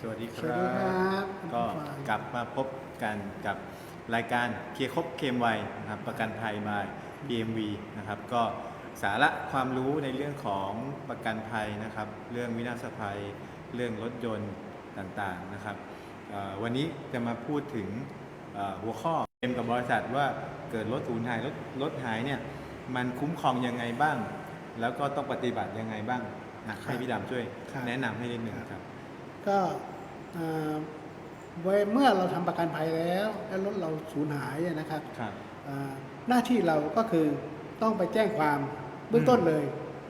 สวัสดีคสวัสรัดีครับบ ก็คุณผู้ฟังกลับมาพบกันกับรายการเคลียร์ครบเคลมไวนะครับประกันภัยมา PMV นะครับก็สาระความรู้ในเรื่องของประกันภัยนะครับ เรื่องวินาศภัย เรื่องรถยนต์ต่างๆนะครับเอ่อวันนี้จะมาพูดถึงเอ่อหัวข้อเคลมกับบริษัทว่าเกิดรถสูญหายรถรถหายเนี่ยมันคุ้มครองยังไงบ้าง แล้วก็ต้องปฏิบัติยังไงบ้างนะให้พี่ดำช่วยครับ แนะนำให้นิดหนึ่งครับ ก็เอ่อเว้ยเมื่อเราทำประกันภัยแล้วแล้วรถเราสูญหายนะครับครับเอ่อหน้าที่เราก็คือต้องไปแจ้งความเบื้องต้นเลย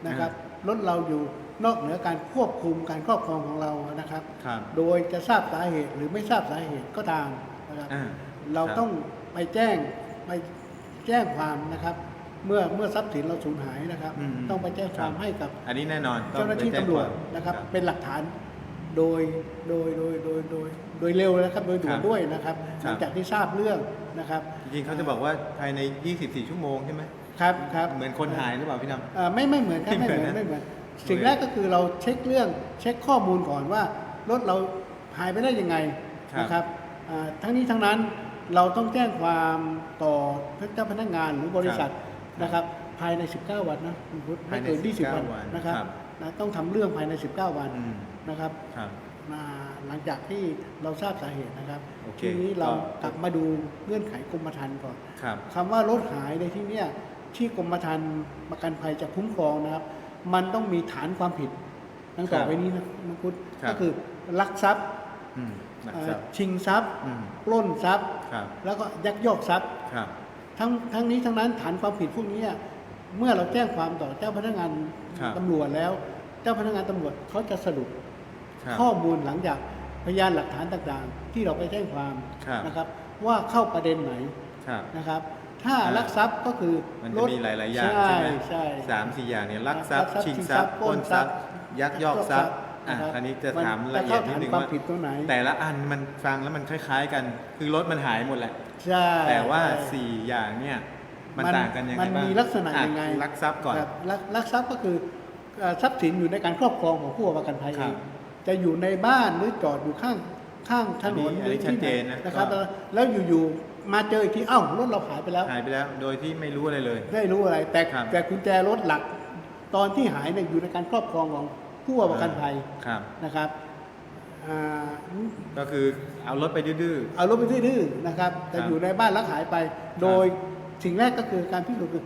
นะครับรถเราอยู่นอกเหนือการควบคุมการครอบครองของเรานะครับครับโดยจะทราบสาเหตุหรือไม่ทราบสาเหตุก็ตามนะครับอ่าเราครับต้องไปแจ้งไปแจ้งความนะครับ เมื่อเมื่อทรัพย์สินเราสูญหายนะครับอืมต้องไปแจ้งความครับให้กับ อันนี้แน่นอนเจ้าหน้าที่องไปแจ้งตำรวจความนะครับ เป็นหลักฐาน โดยโดยโดยโดยโดยโดยเร็วนะครับโดยด่วครันบด้วยนะครับคหรับ ลังจากที่ทราบเรื่องนะครับจริงๆเขาจะบอกว่าภายใน 24 ชั่วโมงใช่ไหมครับครับ เหมือนคนหายหรือเปล่าพี่ดเอ่อไม่ไม่เหมือนครับไม่ไม่เหเหมืมืออนนนะไม่เหมือนโอเคสิ่งแรกก็คือเราเช็คเรื่องเช็คข้อมูลก่อนว่ารถเราหายไปได้ยังไงนะครับอ่าทั้งนี้ทั้งนั้นเราต้องแจ้งความต่อเจ้าพนักงานหรือบริษัทนะครับ ภายใน 19 วันนะคุณพุทธไม่เกิน20 วันนะครับนะต้องทำเรื่องภายใน 19 วันอืม นะครับครับ มาหลังจากที่เราทราบสาเหตุนะครับ โอเคทีนี้เราก็ กลับมาดูเงื่อนไขกรมธรรม์ก่อนครับ คำว่ารถหายในที่เนี้ยที่กรมธรรม์ประกันภัยจะคุ้มครองนะครับ มันต้องมีฐานความผิดดังต่อไปนี้นะมังคุดครับ ก็คือลักทรัพย์อืมหนักเอ่อทรัพย์ชิงทรัพย์อืมปล้นทรัพย์ ครับแล้วก็ยักยอกทรัพย์ ครับ ทั้งทั้งนี้ทั้งนั้นฐานความผิดพวกนี้อะเมื่อเราแจ้งความต่อเจ้าพนักงานครับ ตำรวจแล้ว เจ้าพนักงานตำรวจเขาจะสรุปครับ ข้อมูลหลังจากพยานหลักฐานต่างๆ ที่เราไปแจ้งความครับนะครับ ว่าเข้าประเด็นไหนครับนะครับ ถ้าอ่าลักทรัพย์ก็คือมันรจะถมีหลายๆอย่างใช่ใช่ไหมใช่สามสี่อย่างเนี่ยลักทรัพย์ลักทรัพย์ชิงชิงททรัรัพพย์ย์ปล้ปล้นนททรัรัพพย์ย์ ยักยอกทรัพย์อะนะครับอันนี้จะมันถามละเอียดนิดนึงจะเข้าฐานความว่าผิดตัวไหนแต่ละอันมันฟังแล้วมันคล้าย ๆ กัน คือรถมันหายหมดแหละใช่แต่ว่าใช่สี่อย่างเนี่ยมันมันต่างกันยังไงมันบ้างมีลักษณะอ่ยังไงลักทรัพย์ก่อนครับลักลักทรัพย์ก็คือเอ่อทรัพย์สินอยู่ในการครอบครองของผู้ประกันภัยคเอรับง จะอยู่ในบ้านหรือจอดอยู่ข้างข้างถนนอันนี้หรือชัดที่ไหเจนนนะนะครับ ก็ แล้วอยู่ๆมาเจออีกทีเอ้ารถเราหายไปแล้ว หายไปแล้วโดยที่ไม่รู้อะไรเลย ไม่รู้อะไร แต่ครับ แต่กุญแจรถหลัก ตอนที่หายเนี่ยอยู่ในการครอบครองของผู้ประกันภัยครับ นะครับอ่าก็คือเอารถไปดื้อ เอารถไปดื้อๆนะครับ แต่ครับอยู่ในบ้านแล้วหายไป โดยสิ่งแรกก็คือการพิสูจน์คือ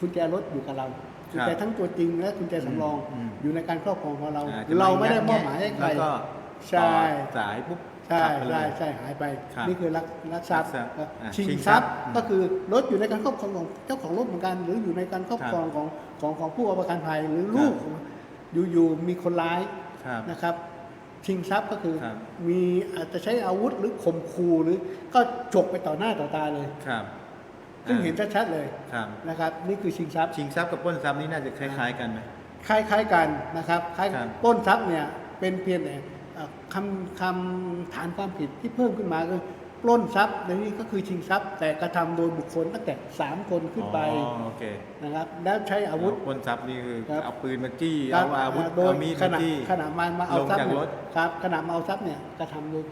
กุญแจรถอยู่กับเรา กุญแจทั้งตัวจริงและกุญแจสำรองอืมอยู่ในการครอบครองของเราๆอ่จะเราไม่ได้ยัมอบหมายให้ใคร แล้วก็ใช่ ต่อสายปุ๊บใช่ขับไปเลใช่ย ใช่หายไป ครับนี่คือลักลักทรัพย์ลักทรัพย์อะชิงชิงททรัรัพพย์ย์อืมก็คือรถอยู่ในการครอบครองของเจ้าของรถเหมือนกัน หรืออยู่ในการครอบครองของของของผู้ประกันภัยหรือลูกของอยู่ๆมีคนร้ายครับ นะครับ ชิงทรัพย์ก็คือครับ มีอาจจะใช้อาวุธหรือข่มขู่หรือก็ฉกไปต่อหน้าต่อตาเลย ครับ ซึ่งอ่าเห็นชัดๆเลยครับนะครับนี่คือชิงทรัพย์ชิงทรัพย์กับปล้นทรัพย์นี่น่าจะคล้าย ๆ กันไหมคล้าย ๆกันนะครับคล้ายครับปล้นทรัพย์เนี่ยเป็นเพียงแต่เอ่อคำคำฐานความผิดที่เพิ่มขึ้นมาคือปล้นทรัพย์ในนี้ก็คือชิงทรัพย์ แต่กระทำโดยบุคคลตั้งแต่สามคนขึ้นไปอ๋อโอเคนะครับ แล้วใช้อาวุธปล้นทรัพย์นี่คือครับเอาปืนมาจี้ครัเอาบอาวุธโดยเอามีดขมาณะจี้ขณะมามาเอาลงทรัพย์จากเนี่ยรถครับขณะมาเอาทรัพย์เนี่ยกระทำโดย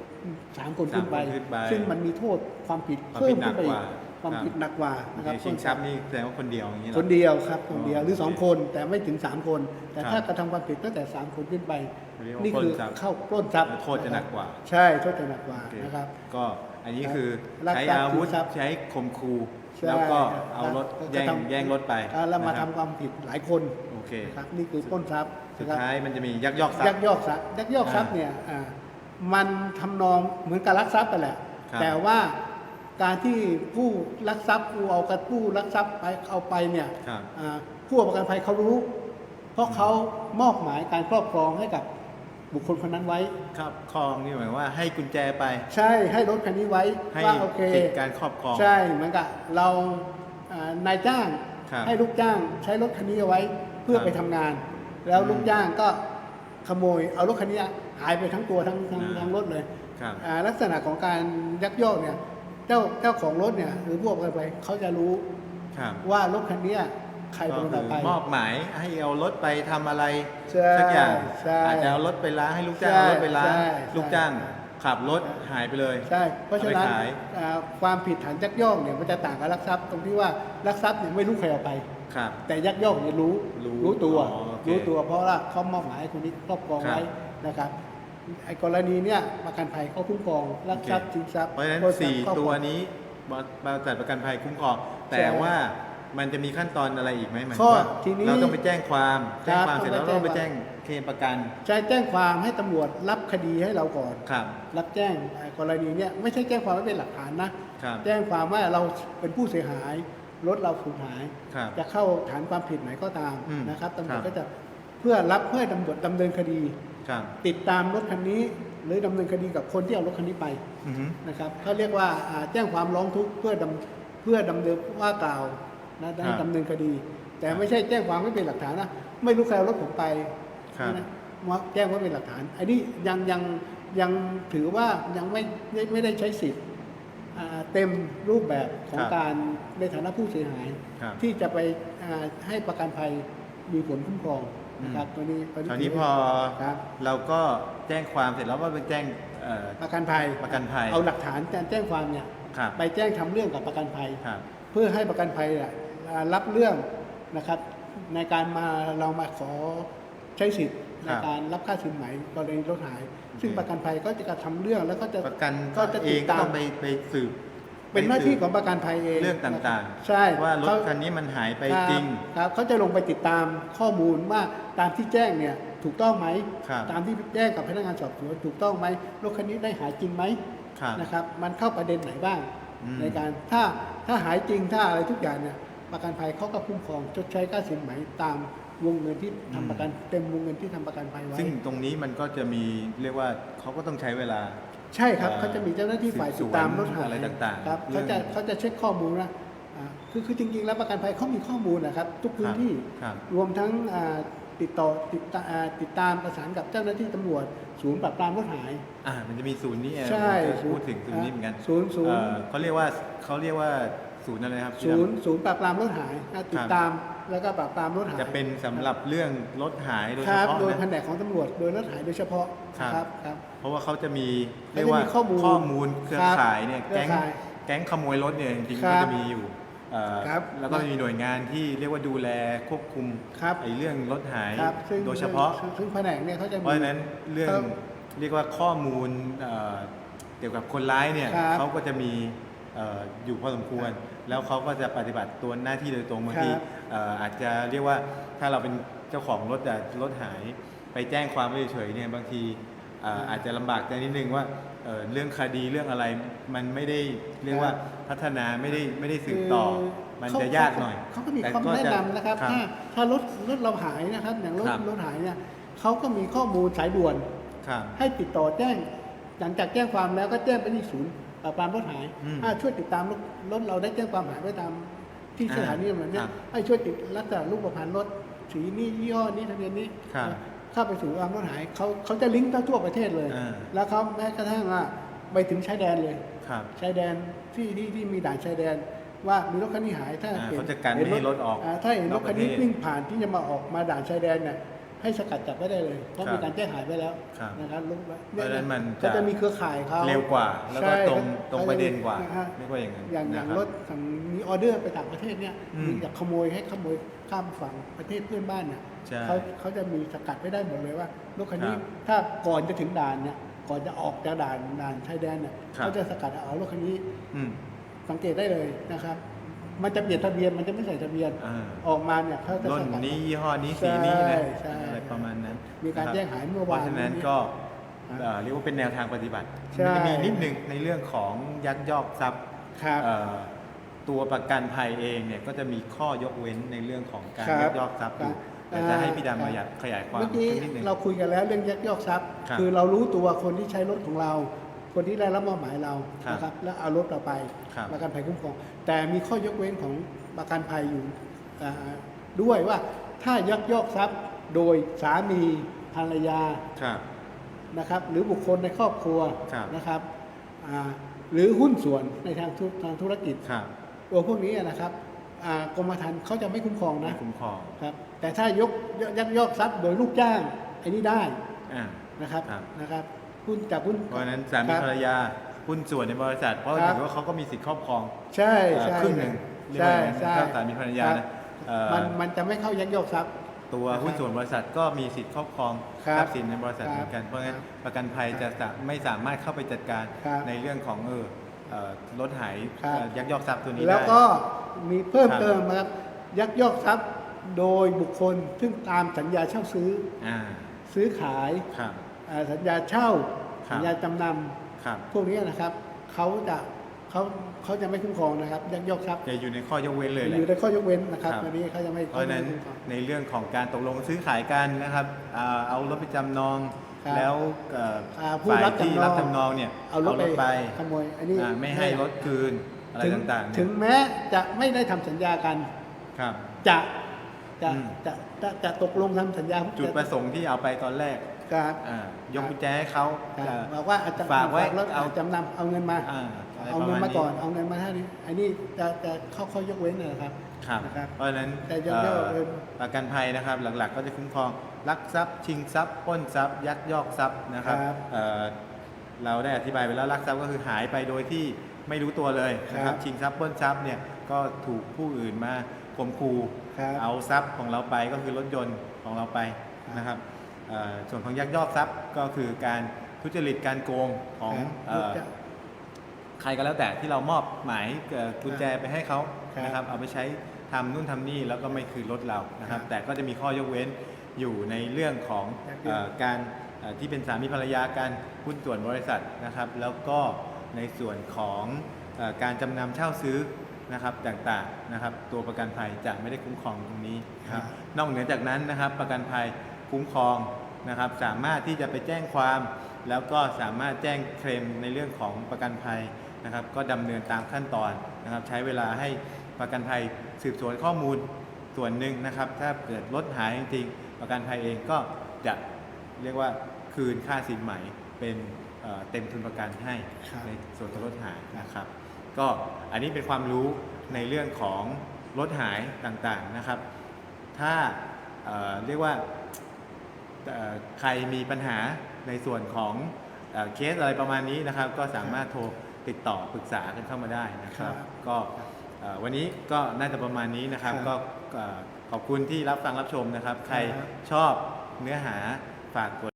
สามคนขึ้นไปสามคนขึ้นไป ซึ่งมันมีโทษความผิดความเพิ่ผิมดหนัขึ้กนไปกอีว่าก ความครับผิดหนักกว่านะครับโอเคชิงทรัพย์นี่แสดงว่าคนเดียวอย่างนี้เหรอคนเดียวครับคนเดียวหรือโอเคสองคนแต่ไม่ถึงสามคน แต่ครับถ้ากระทำความผิดตั้งแต่สามคนขึ้นไปเรียกว่านี่คือปล้นทรัพย์เข้าปล้นทรัพย์แล้วโทษจะหนักกว่า ใช่โทษจะหนักกว่าโอเคนะครับ ก็อันนี้คือลักใช้ทรัพย์อาวุธชิงทรัพย์ใช้ข่มขู่ใช่แล้วก็เอารถก็แย่งทำแย่งรถไปอ่าแล้วมานะคทำรับความผิดหลายคนโอเคนะครับนี่คือปล้นทรัพย์สุดนะครับท้ายมันจะมียักยอกทรัพยักย์ยอกทรัพย์ยักยอกทรัพย์อ่าเนี่ยอ่ามันทำนองเหมือนกับลักทรัพย์ไปแหละครับแต่ว่า การที่ผู้ลักทรัพย์ผู้เอากับผู้ลักทรัพย์ไปเอาไปเนี่ยครับอ่าผู้ประกันภัยเขารู้ เพราะเขามอบหมายการครอบครองให้กับบุคคลคนนั้นไว้ ครับครองนี่หมายว่าให้กุญแจไป ใช่ให้รถคันนี้ไว้ให้ว่าโอเคสิทธิการครอบครอง ใช่เหมือนกับเราอ่านายจ้าง ครับให้ลูกจ้างใช้รถคันนี้เอาไว้เพื่อครับไปทำงาน แล้วอืมลูกจ้างก็ขโมยเอารถคันนี้หายไปทั้งตัวทั้งทั้งอ่าทั้งรถเลยครับ อ่าลักษณะของการยักยอกเนี่ย เจ้าเจ้าของรถเนี่ย หรือผู้ประกันภัยเขาจะรู้ครับว่ารถคันนี้ใครก็เป็นคนคือทำไป มอบหมายให้เอารถไปทำอะไรใช่สักอย่างใช่อาจจะเอารถไปล้างให้ลูกจ้างใช่เอารถไปล้างใช่ลูกจ้างใช่ขับรถหายไปเลย ใช่เพราะฉะนั้นเอาไปขาย อ่าความผิดฐานยักยอกเนี่ยมันจะต่างกับลักทรัพย์ตรงที่ว่าลักทรัพย์เนี่ยไม่รู้ใครเอาไป ครับ แต่ยักยอกเนี่ยรู้รู้ตัว อ๋อโอเครู้ตัวเพราะว่าเขามอบหมายให้คนนี้ครอบครองครับ ไว้นะครับ ไอ้กรณีเนี่ยประกันภัยเขาคุ้มครองลักทรัพย์โอเคชิงทรัพย์เพราะฉะนั้นโดยสี่ครอบครอง ตัวนี้บริษัทประกันภัยคุ้มครองแต่ว่ามันจะมีขั้นตอนอะไรอีกไหมหมายถึข้งอว่าทีนี้เราต้องไปแจ้งความครัแจ้งบความเสร็จแล้วต้เราองไปไปแจ้แจ้ง งเคลมประกันจะแจ้งความให้ตำรวจรับคดีให้เราก่อน ครับ รับแจ้งไอ้กรณีเนี่ยไม่ใช่แจ้งความไว้เป็นหลักฐานนะครับแจ้งความว่าเราเป็นผู้เสียหายรถเราสูญหาย ครับจะเข้าฐานความผิดไหนก็ตามอืมนะครับตำรวจครับก็จะเพื่อรับเพื่อให้ตำรวจดำเนินคดี ครับติดตามรถคันนี้ หรือดำเนินคดีกับคนที่เอารถคันนี้ไปอือฮึ นะครับเขาเรียกว่าอ่าแจ้งความร้องทุกข์เพื่อดำเพื่อดำเนินว่ากล่าวนะให้ดำเนินคดี แต่ไม่ใช่แจ้งความไม่เป็นหลักฐานนะไม่รู้ใครเอารถผมไปครับ นะมาแจ้งว่าเป็นหลักฐานอันนี้ยังยังยังถือว่ายังไม่ไม่ไม่ได้ใช้สิทธิ์อ่าเต็มรูปแบบของครับการในฐานะผู้เสียหาย ครับ ที่จะไปอ่าให้ประกันภัยมีผลคุ้มครอง นะครับตัวนี้คราวนี้พอครับเราก็แจ้งความเสร็จแล้วว่าไปแจ้งเอ่อประกันภัยประกันภัย เอาหลักฐานการแจ้งความเนี่ยครับ ไปแจ้งทำเรื่องกับประกันภัย ครับ เพื่อให้ประกันภัยอะอ่ารับเรื่องนะครับในการมาเรามาขอใช้สิทธิ์ในครับการรับค่าสินไหมกรณีรถหาย ซึ่งโอเคประกันภัยก็จะกระทำเรื่องแล้วก็จะประกันก็จะเอติงดก็ตาม ต้องไปไปสืบ เป็นหน้าที่ของประกันภัยเองเรื่องต่างๆ ใช่ว่ารถเขคันนี้มันหายไปครับจริงครับเขาจะลงไปติดตามข้อมูลว่าตามที่แจ้งเนี่ยถูกต้องไหมครับตามที่แจ้งกับพนักงานสอบสวนถูกต้องไหมรถคันนี้ได้หายจริงไหมครับนะครับ มันเข้าประเด็นไหนบ้างอืมในการถ้าถ้าหายจริงถ้าอะไรทุกอย่างเนี่ยประกันภัยเขาก็คุ้มครองชดใช้ค่าสินไหมตามวงเงินที่ทำประกันเต็มวงเงินที่ทำประกันภัยไว้ ซึ่งตรงนี้มันก็จะมีเรียกว่าเขาก็ต้องใช้เวลา ใช่ครับเอ่อเขาจะมีเจ้าหน้าที่ฝ่ายสืติบดสวนตามรถหายอะไรต่างๆครับเรื่เขาองจะเขาจะเช็คข้อมูลนะอ่าคือคือจริงๆ แล้วประกันภัยเขามีข้อมูลนะครับ ทุกพื้นที่ครับรวมทั้งอ่าติดต่อติดตาอ่าติดตามประสานกับเจ้าหน้าที่ตำรวจ ศูนย์ปราบปรามรถหาย อ่ามันจะมีศูนย์นี้เองใช่ผมจะพูดถึงศูนย์นี้เหมือนกันศูนย์ศูนย์เอ่อเขาเรียกว่าเขาเรียกว่าศูนย์อะไรครับพี่ศูดำนย์ศูนย์ปราบปรามรถหายอ่าติดตาม แล้วก็ปราบปรามรถหายจะเป็นสำหรับเรื่องรถหายโดยคเฉรับพาะโดยแผนะนกของตำรวจโดยรถหายโดยเฉพาะครับครับครับ เพราะว่าเขาจะมีเขาจะเรียกว่ามีข้อมูลข้อมูลเครือครับข่ายเนี่ยเครือแก๊งข่ายแก๊งขโมยรถเนี่ยจริงๆครัก็บจะมีอยู่เอ่อครับแล้วก็มีหน่วยงานที่เรียกว่าดูแลควบคุมครับ ไอ้เรื่องรถหายครับซึ่งโดยเฉพาะ ซึ่งซึ่งแผนกเนี่ยเขาจะมี เพราะฉะนั้นเรื่องครับเรียกว่าข้อมูลเอ่อเกี่ยวกับคนร้ายเนี่ยครับเขาก็จะมีเอ่ออยู่พอสมควร แล้วเขาก็จะปฏิบัติตัวหน้าที่โดยตรงบางทีครับ เอ่ออาจจะเรียกว่าถ้าเราเป็นเจ้าของรถแต่รถหายไปแจ้งความไม่เฉยๆเนี่ยบางทีเอ่ออาจจะลำบากใจนิดนึงว่าเอ่อเรื่องคดีเรื่องอะไรมันไม่ได้เรียกว่าพัฒนาไม่ได้ไม่ได้สืบต่อมันเขจะยากหน่อยเขาก็มีแต่คำแนะนำนะครับครับ ถ้าถ้ารถรถเราหายนะครับ อย่างรถครับ รถหายเนี่ยเขาก็มีข้อมูลสายด่วน ครับ ให้ติดต่อแจ้ง หลังจากแจ้งความแล้วก็แจ้งไปที่ศูนย์ ปราบปรามรถหายอืมอ่าช่วยติดตามรถรถเราได้แจ้งความหายไปตามที่อ่าสถานีเหมือนเนี้ครัยบให้ช่วยติดรักษารูปประพันธ์รถสีนี้ยี่ห้อนี้ทะเบียนนี้ครับเข้าไปสู่ปราบปรามรถหายเขาเขาจะลิงก์ทั่วประเทศเลย อ่า แล้วเขาแม้กระทั่งว่าไปถึงชายแดนเลย ครับ ชายแดนที่ที่ที่มีด่านชายแดนว่ามีรถคันนี้หายถ้าอ่าห็เขาจะกันไม่ให้รถออกาถ้าเห็นนรอกถคันนี้ประเทศวิ่งผ่านที่จะมาออกมาด่านชายแดนเนี่ย ให้สกัดจับไว้ได้เลย เพราะครับมีการแจ้งหายไปแล้วครับนะครับรถเพราะฉะนั้นมันก็จะจะมีเครือข่ายเขาเร็วกว่า แล้วก็ใช่ตรงเขาตรงประเด็นกว่านะฮะเรียกว่าอย่างนั้นอย่างอย่างนะคบรถสั่งมีออเดอร์ไปต่างประเทศเนี่ยอืมมีอยากขโมยให้ขโมยข้ามฝั่งประเทศเพื่อนบ้านเนี่ยใช่เขาเขาจะมีสกัดไว้ได้หมดเลยว่ารถคันนี้ครับถ้าก่อนจะถึงด่านเนี่ยก่อนจะออกจากด่านด่านชายแดนเนี่ยครับ เขาจะสกัดเอารถคันนี้อืม สังเกตได้เลยนะครับ มันจะเปลี่ยนทะเบียนมันจะไม่ใส่ทะเบียนอ่า ออกมาเนี่ยเขาจะรุ่สนกัดนี้ยี่ห้อนี้สีนี้นะใช่อะไรประมาณนั้นมีการนะคบแจ้งหายเมื่อวานเพราะฉะนั้นก็ครับเอ่อเรียกว่าเป็นแนวทางปฏิบัติใช่ มันจะมีนิดหนึ่งในเรื่องของยักยอกทรัพย์ครับ เอ่อตัวประกันภัยเองเนี่ยก็จะมีข้อยกเว้นในเรื่องของการครับยักยอกทรัพย์อยู่ครับแต่จะให้พี่ดำครัมาบอยากขยายความเมื่อกี้สักนิดหนึ่ง เราคุยกันแล้วเรื่องยักยอกทรัพย์ ครับ คือเรารู้ตัวคนที่ใช้รถของเรา คนที่ได้รับมอบหมายเราครับนะครับแล้วเอารถเราไปครับ ประกันภัยคุ้มครอง แต่มีข้อยกเว้นของประกันภัยอยู่อ่าด้วยว่าถ้ายักยอกทรัพย์โดยสามีภรรยา ครับ นะครับหรือบุคคลในครอบครัวครับ นะครับอ่าหรือหุ้นส่วนในทางธุทางธุรกิจครับตัวพวกนี้นะครับอ่ากรมธรรม์เขาจะไม่คุ้มครองไม่นะคุ้มครองครับแต่ถ้ายกยักยอกทรัพย์โดยลูกจ้างไอ้นี่ได้อ่า นะครับครับ นะครับ หุ้นจากหุ้น เพราะฉะนั้นสามีครับภรรยาหุ้นส่วนในบริษัท เพราะครับ ถือว่าเขาก็มีสิทธิ์ครอบครองใช่เอ่อใช่ครึ่งหนึ่งเรียกใช่ว่าอย่างนั้นใช่ถ้าสามีภรรยาคนะบเอ่อมันมันจะไม่เข้ายักยอกทรัพย์ ตัวนะครับหุ้นส่วนบริษัทก็มีสิทธิ์ครอบครองครับทรัพย์สินในบริษัทครับเหมือนกัน เพราะงั้นครับประกันภัยจะสะไม่สามารถเข้าไปจัดการครับในเรื่องของเออเอ่อลดหายครับ เอ่อยักยอกทรัพย์ตัวนี้ได้ แล้วก็มีเพิ่มครับ เติมนะครับยักยอกทรัพย์โดยบุคคลซึ่งตามสัญญาเช่าซื้อ อ่าซื้อขาย ครับอ่า สัญญาเช่า ครับ สัญญาจำนครับำพวกนี้นะครับเขาจะเขาเขาจะไม่คุ้มครองนะครับยักยอกทรัพย์จะอยู่ในข้อยกเว้นเลยแหอยู่ละในข้อยกเว้นนะครับครับ อันนี้เขาจะไม่เพราะฉะนั้นขไม่คุ้มครอง ในเรื่องของการตกลงซื้อขายกันนะครับอ่าเอารถไปจำนอง ครับแล้วเอ่ออ่าผู้ฝ่ายรับที่จำนองรับจำนองเนี่ยเอารถไปขโมยอันนี้อ่าไม่ให้รถคืนอะไรถึงต่างๆเนี่ถึยงแม้จะไม่ได้ทำสัญญากัน ครับ จะจะอืม จะจะจะตกลงทำสัญญา จุดประสงค์ที่เอาไปตอนแรก ครับอ่ายกกุญแจให้เขาครับอ่าบอกว่าอาจจะฝากไว้รถเอาจำนำเอาเงินมา อ่าอะไรเอาเงินประมาณก่อนเอาเงินมาเท่านี้อันนี้จะจะเข้าข้อยกเว้นนะครับ ครับนะครับเพราะฉะนั้นแต่ยังเอ่อเรียกว่าประกันภัยนะครับ หลักๆ ก็จะคุ้มครองลักทรัพย์ ชิงทรัพย์ปล้นทรัพย์ ยักยอกทรัพย์นะครับครับเอ่อเราได้อธิบายไปแล้วลักทรัพย์ก็คือหายไปโดยที่ไม่รู้ตัวเลยนะคครัรับบชิงทรัพย์ปล้นทรัพย์เนี่ยก็ถูกผู้อื่นมาข่มขู่ครับเอาทรัพย์ของเราไปก็คือรถยนต์ของเราไปนะครับเอ่อ ส่วนของยักยอกทรัพย์ก็คือการทุจริตการโกงของครับเอ่อจะใครก็แล้วแต่ที่เรามอบหมายเอ่อกุญแจไปให้เขาครับนะครับ เอาไปใช้ทำนู่นทำนี่แล้วก็ไม่คืนรถเรานะครับครับ แต่ก็จะมีข้อยกเว้นอยู่ในเรื่องของครับเอ่อการเอ่อที่เป็นสามีภรรยาการหุ้นส่วนบริษัทนะครับ แล้วก็ในส่วนของเอ่อการจำนำเช่าซื้อนะครับต่างๆนะครับ ตัวประกันภัยจะไม่ได้คุ้มครองตรงนี้นะครับครับนอกเหนือจากนั้นนะครับ ประกันภัย คุ้มครองนะครับ สามารถที่จะไปแจ้งความ แล้วก็สามารถแจ้งเคลมในเรื่องของประกันภัยนะครับ ก็ดำเนินตามขั้นตอนนะครับ ใช้เวลาให้ประกันภัยสืบสวนข้อมูลส่วนหนึ่งนะครับ ถ้าเกิดรถหายจริงๆประกันภัยเองก็จะเรียกว่าคืนค่าสินใหม่เป็นเอ่อเต็มทุนประกันให้ครับในส่วนของรถหายนะครับ ก็อันนี้เป็นความรู้ในเรื่องของรถหายต่างๆนะครับ ถ้าเอ่อเรียกว่าเอ่อ ใครมีปัญหาในส่วนของเอ่อเคสอะไรประมาณนี้นะครับ ก็สามารถโทรติดต่อปรึกษากันเข้ามาได้นะครับครับก็เอ่อวันนี้ก็น่าจะประมาณนี้นะครับครับก็เอ่อขอบคุณที่รับฟังรับชมนะครับ ใครครับชอบเนื้อหาฝากกด